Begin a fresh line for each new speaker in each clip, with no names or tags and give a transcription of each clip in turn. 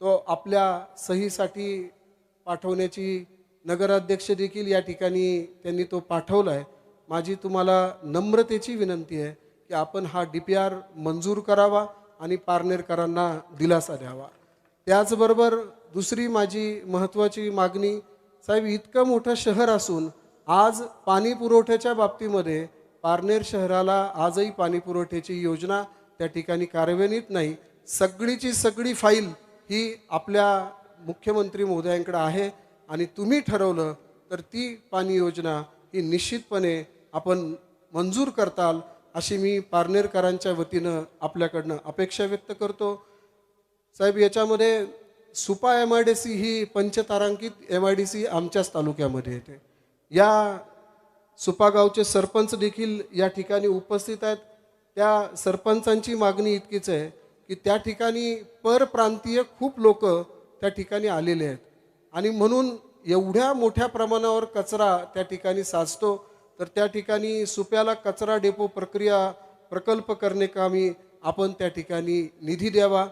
तो आपल्या सहीसाठी पाठवण्याची नगराध्यक्ष देखील या ठिकाणी त्यांनी तो पाठवला आहे माझी तुम्हाला नम्रतेची विनंती आहे की आपण हा डी पी आर मंजूर करावा आणि पारनेरकरांना दिलासा द्यावा. त्याचबरोबर दुसरी माझी महत्त्वाची मागणी साहेब इतकं मोठं शहर असून आज पाणी पुरवठ्याच्या बाबतीमध्ये पारनेर शहराला आजही पाणी पुरवठ्याची योजना त्या ठिकाणी कार्यान्वित नाही. सगळीची सगळी फाईल ही आपल्या मुख्यमंत्री महोदयांकडे आहे आणि तुम्ही ठरवलं तर ती पाणी योजना ही निश्चितपणे आपण मंजूर करताल अशी मी पारनेरकरांच्या वतीनं आपल्याकडनं अपेक्षा व्यक्त करतो. साहेब याच्यामध्ये Supa M I D C ही पंचतारांकित एम आय डी सी आमच्याच तालुक्यामध्ये येते. या सुपा गावचे सरपंच देखील या ठिकाणी उपस्थित आहेत. त्या सरपंचांची मागणी इतकीच आहे की त्या ठिकाणी परप्रांतीय खूप लोक त्या ठिकाणी आलेले आहेत. आणि म्हणून एवढ्या मोठ्या प्रमाणावर कचरा त्या ठिकाणी साचतो तर त्या ठिकाणी सुप्याला कचरा डेपो प्रक्रिया प्रकल्प करणे कामी आपण त्या ठिकाणी निधी द्यावा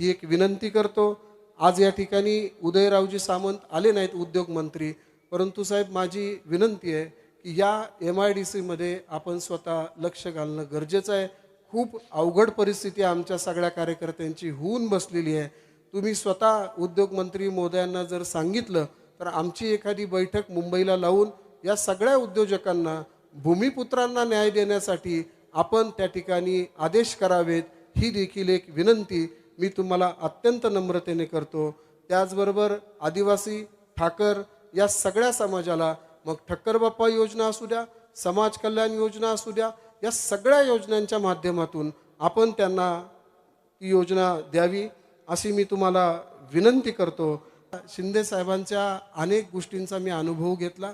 ही एक विनंती करतो. आज या ठिकाणी उदयरावजी सामंत आले नाहीत उद्योगमंत्री परंतु साहेब माझी विनंती आहे की या एम आय डी सीमध्ये आपण स्वतः लक्ष घालणं गरजेचं आहे. खूप अवघड परिस्थिती आमच्या सगळ्या कार्यकर्त्यांची. होऊन बसलेली आहे. तुम्ही स्वतः उद्योगमंत्री मोदयांना जर सांगितलं तर आमची एखादी बैठक मुंबईला लावून या सगळ्या उद्योजकांना भूमिपुत्रांना न्याय देण्यासाठी आपण त्या ठिकाणी आदेश करावेत ही देखील एक विनंती मी तुम्हाला अत्यंत नम्रतेने करतो. त्याचबरोबर आदिवासी ठाकर या सगळ्या समाजाला मग ठक्कर बाप्पा योजना असू द्या समाज कल्याण योजना असू द्या या सगळ्या योजनांच्या माध्यमातून आपण त्यांना ती योजना द्यावी अशी मी तुम्हाला विनंती करतो. शिंदे साहेबांच्या अनेक गोष्टींचा मी अनुभव घेतला.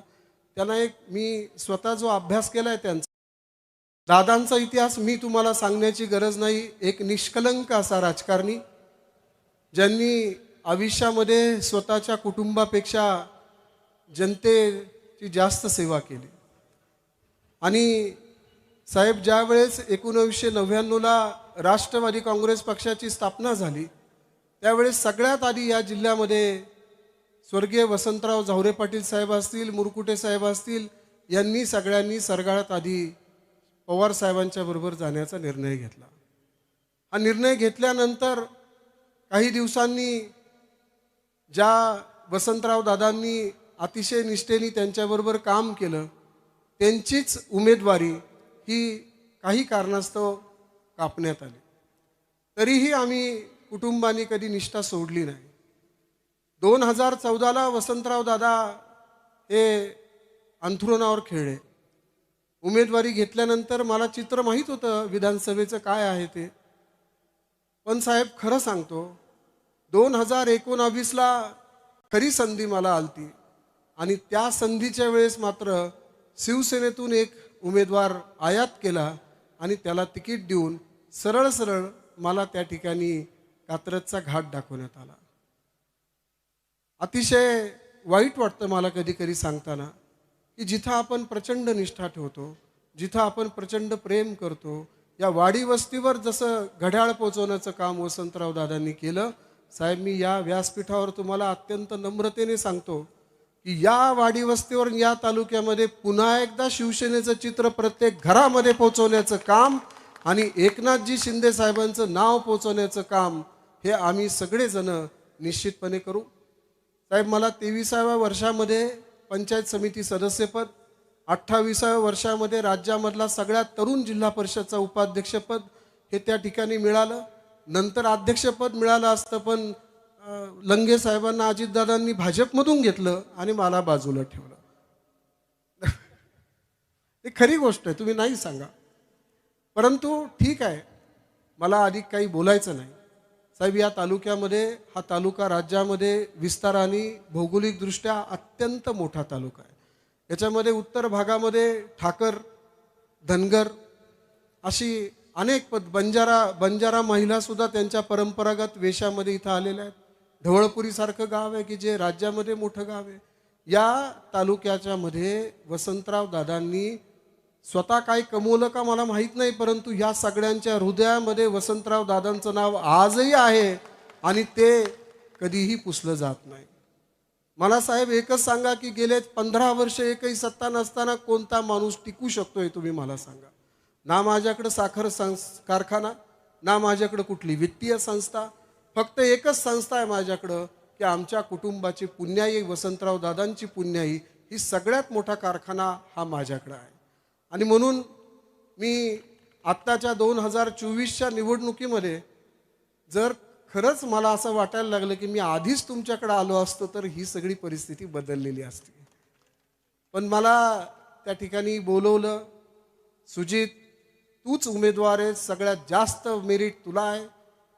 त्यांना एक मी स्वतः जो अभ्यास केला आहे त्यांचा. दादांचा इतिहास मी तुम्हाला सांगण्याची गरज नाही. एक निष्कलंक असा राजकारणी ज्यांनी आयुष्यामध्ये स्वतःच्या कुटुंबापेक्षा जनतेची जास्त सेवा केली. आणि साहेब ज्या वेळेस नव्याण्णवला राष्ट्रवादी काँग्रेस पक्षाची स्थापना झाली त्यावेळेस सगळ्यात आधी या जिल्ह्यामध्ये स्वर्गीय वसंतराव झावरे पाटील साहेब असतील मुरकुटे साहेब असतील यांनी सगळ्यांनी सरगाळात आधी पवार साहेबांच्या बरोबर जाण्याचा निर्णय घेतला. हा निर्णय घेतल्यानंतर काही दिवसांनी ज्या वसंतराव दादांनी अतिशय निष्ठेने त्यांच्याबरोबर काम केलं त्यांचीच उमेदवारी ही काही कारणास्तव कापण्यात आली. तरीही आम्ही कुटुंबाने कधी निष्ठा सोडली नाही. दोन हजार चौदाला वसंतराव दादा हे अंथरुणावर खेळले. उमेदवारी घेतल्यानंतर मला चित्र माहीत होतं विधानसभेचं काय आहे ते. पण साहेब खरं सांगतो दोन हजार एकोणावीसला खरी संधी मला आलती आणि त्या संधीच्या वेळेस मात्र शिवसेनेतून एक उमेदवार आयात केला आणि त्याला तिकीट देऊन सरळ सरळ मला त्या ठिकाणी कात्रजचा घाट दाखवण्यात आला. अतिशय वाईट वाटतं मला कधी कधी सांगताना की जिथं आपण प्रचंड निष्ठा ठेवतो जिथं आपण प्रचंड प्रेम करतो या वाडी वस्तीवर जसं घड्याळ पोचवण्याचं काम वसंतराव दादांनी केलं साहेब मी या व्यासपीठावर तुम्हाला अत्यंत नम्रतेने सांगतो की या वाडीवस्तीवरून या तालुक्यामध्ये पुन्हा एकदा शिवसेनेचं चित्र प्रत्येक घरामध्ये पोचवण्याचं काम आणि एकनाथजी शिंदे साहेबांचं नाव पोचवण्याचं काम हे आम्ही सगळेजण निश्चितपणे करू. साहेब मला तेविसाव्या वर्षामध्ये पंचायत समिती सदस्यपद अठ्ठावीसाव्या वर्षामध्ये राज्यामधला सगळ्यात तरुण जिल्हा परिषदचा उपाध्यक्षपद हे त्या ठिकाणी मिळालं. नंतर अध्यक्षपद मिळालं असतं पण लंगे साहेबांना अजितदादांनी भाजपमधून घेतलं आणि मला बाजूला ठेवलं. ही खरी गोष्ट आहे तुम्ही नाही सांगा. परंतु ठीक आहे मला अधिक काही बोलायचं नाही. साहेब या तालुक्यामध्ये हा तालुका राज्यामध्ये विस्ताराने भौगोलिकदृष्ट्या अत्यंत मोठा तालुका आहे. याच्यामध्ये उत्तर भागामध्ये ठाकर धनगर अशी अनेक पद बंजारा बंजारा महिलासुद्धा त्यांच्या परंपरागत वेशामध्ये इथं आलेल्या आहेत. ढवळपुरीसारखं गाव आहे की जे राज्यामध्ये मोठं गाव आहे? या तालुक्याच्या मध्ये वसंतराव दादांनी स्वतः काय कमवलं का मला माहीत नाही परंतु या सगळ्यांच्या हृदयामध्ये वसंतराव दादांचं नाव आजही आहे आणि ते कधीही पुसलं जात नाही. मला साहेब एकच सांगा की गेले पंधरा वर्ष एकही सत्ता नसताना कोणता माणूस टिकू शकतोय तुम्ही मला सांगा. ना माझ्याकडं साखर संस कारखाना ना माझ्याकडं कुठली वित्तीय संस्था फक्त एकच संस्था आहे माझ्याकडं की आमच्या कुटुंबाची पुण्याई वसंतराव दादांची पुण्याई ही सगळ्यात मोठा कारखाना हा माझ्याकडं आहे. आणि म्हणून मी आत्ताच्या दोन हजार चोवीसच्या निवडणुकीमध्ये जर खरंच मला असं वाटायला लागलं की मी आधीच तुमच्याकडे आलो असतो तर ही सगळी परिस्थिती बदललेली असती. पण मला त्या ठिकाणी बोलवलं सुजित तूच उमेदवार आहे सगळ्यात जास्त मेरिट तुला आहे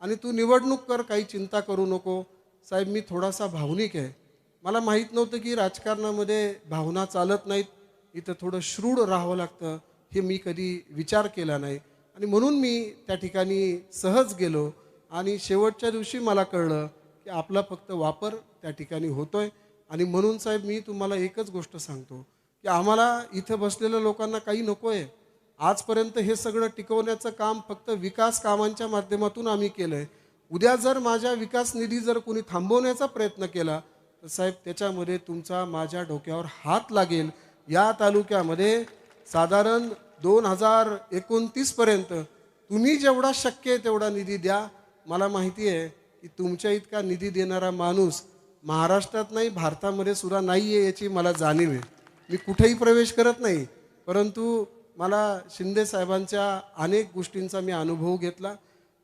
आणि तू निवडणूक कर काही चिंता करू नको. साहेब मी थोडासा भावनिक आहे. मला माहीत नव्हतं की राजकारणामध्ये भावना चालत नाहीत. इथं थोडं श्रूड राहावं लागतं. हे मी कधी विचार केला नाही. आणि म्हणून मी त्या ठिकाणी सहज गेलो. आणि शेवटच्या दिवशी मला कळलं की आपला फक्त वापर त्या ठिकाणी होतोय. आणि म्हणून साहेब मी तुम्हाला एकच गोष्ट सांगतो की आम्हाला इथं बसलेल्या लोकांना काही नको आहे आजपर्यंत हे सगळं टिकवण्याचं काम फक्त विकास कामांच्या माध्यमातून आम्ही केलंय. उद्या जर माझ्या विकास निधी जर कोणी थांबवण्याचा प्रयत्न केला तर साहेब त्याच्यामध्ये तुमचा माझ्या डोक्यावर हात लागेल. या तालुक्यामध्ये साधारण दोन हजार एकोणतीसपर्यंत तुम्ही जेवढा शक्य आहे तेवढा निधी द्या. मला माहिती आहे की तुमच्या इतका निधी देणारा माणूस महाराष्ट्रात नाही भारतामध्ये सुद्धा नाही आहे याची मला जाणीव आहे. मी कुठेही प्रवेश करत नाही परंतु मला शिंदे साहेबांच्या अनेक गोष्टींचा मी अनुभव घेतला.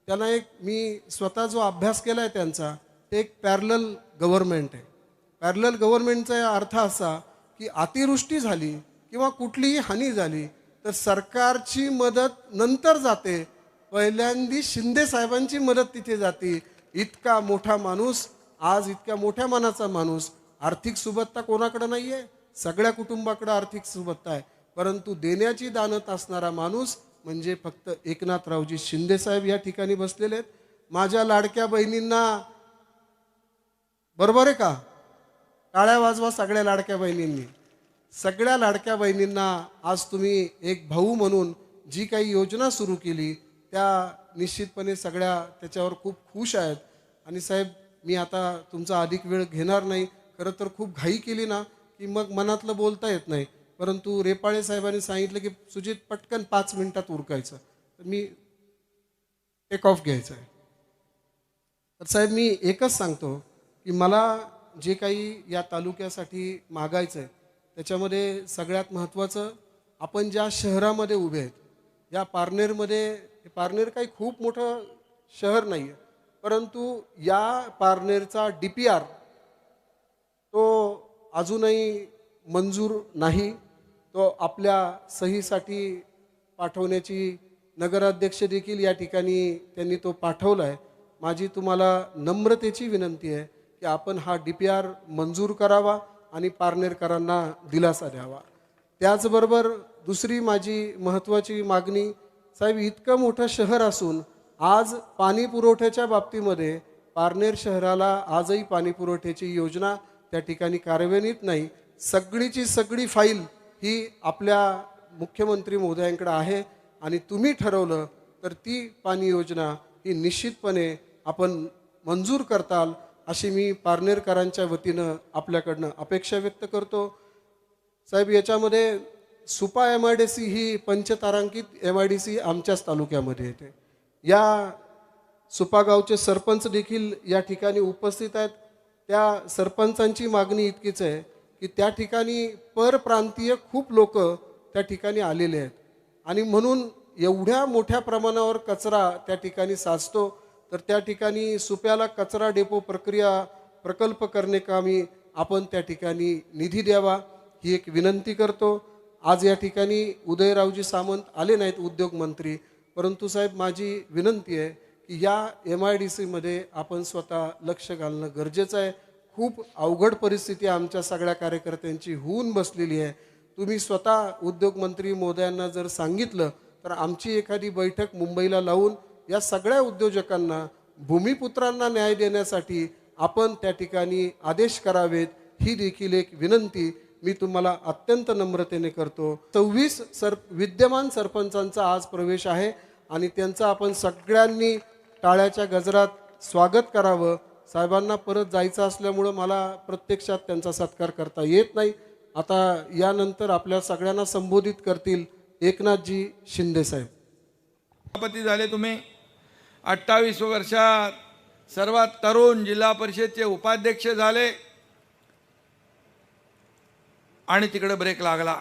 त्यांना एक मी स्वतः जो अभ्यास केला आहे त्यांचा ते एक पॅरलल गव्हर्नमेंट आहे. पॅरलल गव्हर्नमेंटचा अर्थ असा की अतिवृष्टी झाली किंवा कुठलीही हानी झाली तर सरकारची मदत नंतर जाते. पहिल्यांदी शिंदे साहेबांची मदत तिथे जाते. इतका मोठा माणूस आज इतक्या मोठ्या मनाचा माणूस आर्थिक सुबत्ता कोणाकडं नाही आहे सगळ्या कुटुंबाकडं आर्थिक सुबत्ता आहे. परंतु देण्याची दानत असणारा माणूस म्हणजे फक्त एकनाथरावजी शिंदे साहेब या ठिकाणी बसलेले आहेत. माझ्या लाडक्या बहिणींना बरोबर आहे का? टाळ्या वाजवा सगळ्या लाडक्या बहिणींनी. सगळ्या लाडक्या बहिणींना आज तुम्ही एक भाऊ म्हणून जी काही योजना सुरू केली त्या निश्चितपणे सगळ्या त्याच्यावर खूप खुश आहेत. आणि साहेब मी आता तुमचा अधिक वेळ घेणार नाही. खरं तर खूप घाई केली ना की मग मनातलं बोलता येत नाही. परंतु रेपाळे साहेबांनी सांगितलं की सुजित पटकन पाच मिनिटात उरकायचं. तर मी टेक ऑफ घ्यायचं आहे. तर साहेब मी एकच सांगतो की मला जे काही या तालुक्यासाठी मागायचं आहे त्याच्यामध्ये सगळ्यात महत्त्वाचं आपण ज्या शहरामध्ये उभे आहेत या पारनेरमध्ये पारनेर काही खूप मोठं शहर नाही आहे परंतु या पारनेरचा डी पी आर तो अजूनही मंजूर नाही तो आपल्या सहीसाठी पाठवण्याची नगराध्यक्ष देखील या ठिकाणी त्यांनी तो पाठवला आहे माझी तुम्हाला नम्रतेची विनंती आहे की आपण हा डी पी आर मंजूर करावा आणि पारनेरकरांना दिलासा द्यावा. त्याचबरोबर दुसरी माझी महत्त्वाची मागणी साहेब इतकं मोठं शहर असून आज पाणी पुरवठ्याच्या बाबतीमध्ये पारनेर शहराला आजही पाणी पुरवठ्याची योजना त्या ठिकाणी कार्यान्वित नाही. सगळीची सगळी फाईल ही आपल्या मुख्यमंत्री महोदयांकडे आहे आणि तुम्ही ठरवलं तर ती पाणी योजना ही निश्चितपणे आपण मंजूर करताल अशी मी पारनेरकरांच्या वतीनं आपल्याकडनं अपेक्षा व्यक्त करतो. साहेब याच्यामध्ये Supa M I D C ही पंचतारांकित एम आय डी सी आमच्याच तालुक्यामध्ये येते. या सुपा गावचे सरपंच देखील या ठिकाणी उपस्थित आहेत. त्या सरपंचांची मागणी इतकीच आहे की त्या ठिकाणी परप्रांतीय खूप लोक त्या ठिकाणी आलेले आहेत. आणि म्हणून एवढ्या मोठ्या प्रमाणावर कचरा त्या ठिकाणी साचतो तर त्या ठिकाणी सुप्याला कचरा डेपो प्रक्रिया प्रकल्प करणे कामी आपण त्या ठिकाणी निधी द्यावा ही एक विनंती करतो. आज या ठिकाणी उदयरावजी सामंत आले नाहीत उद्योगमंत्री परंतु साहेब माझी विनंती आहे की या एम आय डी सीमध्ये आपण स्वतः लक्ष घालणं गरजेचं आहे. खूप अवघड परिस्थिती आमच्या सगळ्या कार्यकर्त्यांची. होऊन बसलेली आहे. तुम्ही स्वतः उद्योगमंत्री मोदयांना जर सांगितलं तर आमची एखादी बैठक मुंबईला लावून या सगळ्या उद्योजकांना भूमिपुत्रांना न्याय देण्यासाठी आपण त्या ठिकाणी आदेश करावेत ही देखील एक विनंती मी तुम्हाला अत्यंत नम्रतेने करतो. सव्वीस सर विद्यमान सरपंचांचा आज प्रवेश आहे आणि त्यांचा आपण सगळ्यांनी टाळ्याच्या गजरात स्वागत करावं. साहेबांना परत जायचं असल्यामुळं मला प्रत्यक्षात त्यांचा सत्कार करता येत नाही. आता यानंतर आपल्या सगळ्यांना संबोधित करतील एकनाथजी शिंदेसाहेब
सभापती झाले तुम्ही. अठ्ठावीस वर्षात सर्वात तरुण जिल्हा परिषदचे उपाध्यक्ष झाले. आणि तिकडे ब्रेक लागला.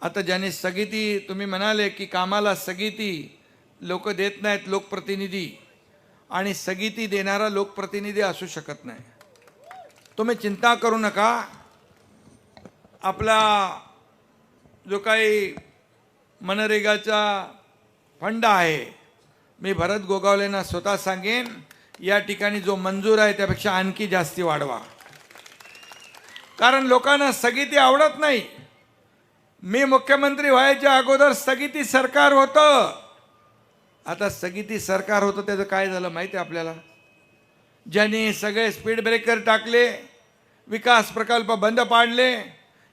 आता ज्याने स्थगिती तुम्ही म्हणाले की कामाला स्थगिती लोक देत नाहीत लोकप्रतिनिधी. आणि स्थगिती देणारा लोकप्रतिनिधी असू शकत नाही. तुम्ही चिंता करू नका. आपला जो काही मनरेगाचा फंड आहे मी भरत गोगावलेंना स्वतः सांगेन या ठिकाणी जो मंजूर आहे त्यापेक्षा आणखी जास्ती वाढवा. कारण लोकांना स्थगिती आवडत नाही. मी मुख्यमंत्री व्हायच्या अगोदर स्थगिती सरकार होतं. आता स्थगिती सरकार होतं त्याचं काय झालं माहिती आहे आपल्याला? ज्यांनी सगळे स्पीड ब्रेकर टाकले विकास प्रकल्प बंद पाडले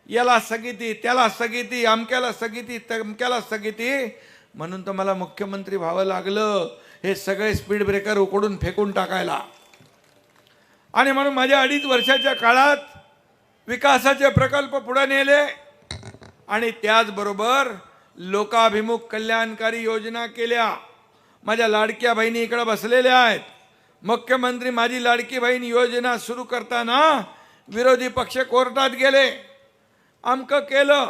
याला स्थगिती त्याला स्थगिती अमक्याला स्थगिती तमक्याला स्थगिती म्हणून तर मला मुख्यमंत्री व्हावं लागलं हे सगळे स्पीड ब्रेकर उकडून फेकून टाकायला. आणि म्हणून माझ्या अडीच वर्षाच्या काळात विकासाचे प्रकल्प पुढे नेले आणि त्याचबरोबर लोकाभिमुख कल्याणकारी योजना केल्या. माझ्या लाडक्या बहिणी इकडं बसलेल्या आहेत. मुख्यमंत्री माझी लाडकी बहीण योजना सुरू करताना विरोधी पक्ष कोर्टात गेले. अमकं केलं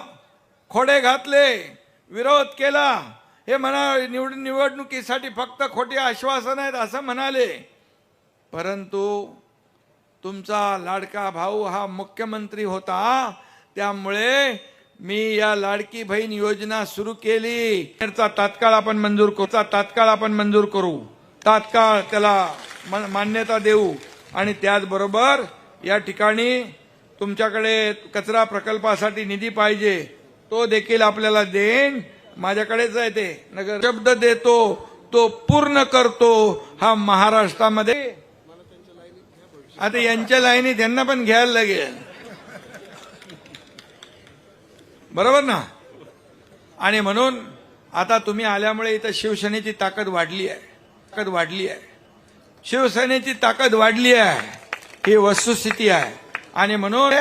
खोडे घातले विरोध केला. हे म्हणा निवड निवडणुकीसाठी फक्त खोटी आश्वासन आहेत असं म्हणाले. परंतु तुमचा लाडका भाऊ हा मुख्यमंत्री होता त्यामुळे मी या लाडकी बहीण योजना सुरू केली. तात्काळ आपण मंजूर करू. तात्काळ आपण मंजूर करू. तात्काळ त्याला मान्यता देऊ. आणि त्याचबरोबर या ठिकाणी तुमच्याकडे कचरा प्रकल्पासाठी निधी पाहिजे तो देखील आपल्याला देईन. माझ्याकडेच आहे ते. नगर शब्द देतो तो पूर्ण करतो हा महाराष्ट्रामध्ये. आता यांच्या लाईनी त्यांना पण घ्यायला लागेल. बरोबर ना? आणि म्हणून आता तुम्ही आल्यामुळे इथं शिवसेनेची ताकद वाढली आहे. ताकद वाढली आहे. शिवसेनेची ताकद वाढली आहे. ही वस्तुस्थिती आहे. आणि म्हणून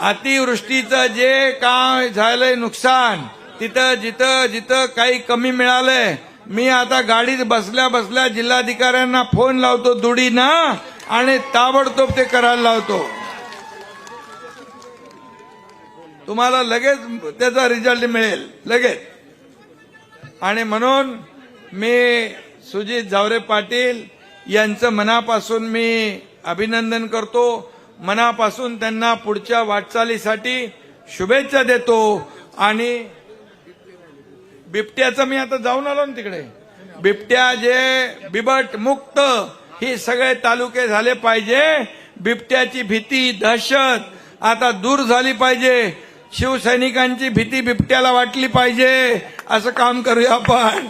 अतिवृष्टीचं जे काय झालंय नुकसान तिथं जिथं जिथं काही कमी मिळालंय मी आता गाडीत बसल्या बसल्या जिल्हाधिकाऱ्यांना फोन लावतो दुडीना आणि ताबडतोब ते करायला लावतो. तुम्हाला लगेच त्याचा रिझल्ट मिळेल लगेच. आणि म्हणून मी सुजित जावरे पाटील यांचं मनापासून मी अभिनंदन करतो. मनापासून त्यांना पुढच्या वाटचालीसाठी शुभेच्छा देतो. आणि बिबट्याचं मी आता जाऊन आलो ना तिकडे. बिबट्या जे बिबट मुक्त ही सगळे तालुके झाले पाहिजे. बिबट्याची भीती दहशत आता दूर झाली पाहिजे. शिवसैनिकांची भीती बिबट्याला वाटली पाहिजे. असं काम करूया आपण.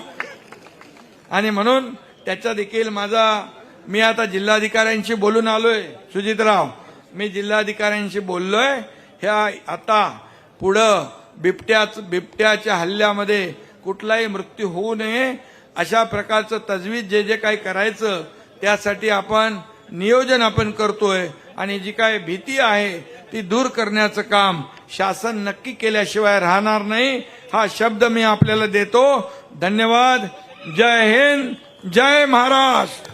आणि म्हणून त्याचा देखील माझा मी आता जिल्हाधिकाऱ्यांशी बोलून आलोय. सुजितराव मी जिल्हाधिकाऱ्यांशी बोललोय. ह्या आता पुढं बिबट्याच बिबट्याच्या हल्ल्यामध्ये कुठलाही मृत्यू होऊ नये. अशा प्रकारचं तजवीज जे जे काही करायचं त्यासाठी आपण नियोजन आपण करतोय. आणि जी काय भीती आहे ती दूर करण्याचं काम शासन नक्की केल्याशिवाय राहणार नाही. हा शब्द मी आपल्याला देतो. धन्यवाद. जय हिंद. जय महाराष्ट्र.